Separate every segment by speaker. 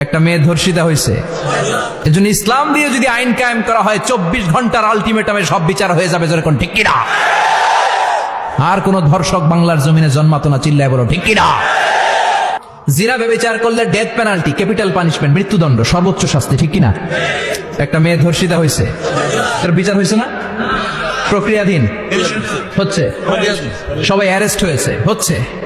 Speaker 1: একটা মেয়ে ধর্ষিতা হয়েছে। এজন্য ইসলাম দিয়ে যদি আইন কায়েম করা হয়, চব্বিশ ঘণ্টার আলটিমেটামে সব বিচার হয়ে যাবে যেরকম ঠিক কিনা? আর কোন ধর্ষক বাংলার জমিনে জন্মাতো না, চিল্লায় বলো, ঠিক কিনা? করলে ডেথ পেনাল্টি ক্যাপিটাল পানিশমেন্ট মৃত্যুদণ্ড, সর্বোচ্চ শাস্তি, ঠিক কিনা? একটা মেয়ে ধর্ষিতা হয়েছে। তার বিচার হয়েছে না? প্রক্রিয়াধীন। হচ্ছে। সবাই অ্যারেস্ট হয়েছে। হচ্ছে।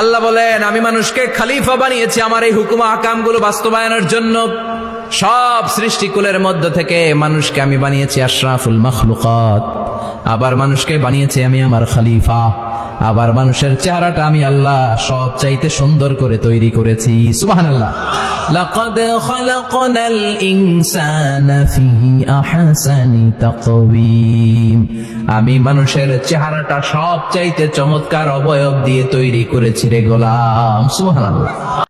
Speaker 1: আল্লাহ বলেন আমি মানুষকে খালিফা বানিয়েছি আমার এই হুকুমা আকামগুলো বাস্তবায়নের জন্য সব সৃষ্টিকুলের মধ্য থেকে মানুষকে আমি বানিয়েছি আশরাফুল মখলুকাত আবার মানুষকে বানিয়েছি আমি আমার খালিফা আবার মানুষের চেহারাটা আমি আল্লাহ সব চাইতে সুন্দর করে তৈরি করেছি সুবাহান আল্লাহ لقد خلقنا الإنسان في أحسن تقويم আমি মানুষের চেহারাটা সব চাইতে চমৎকার অবয়ব দিয়ে তৈরি করেছি রে গোলাম সুবহানাল্লাহ।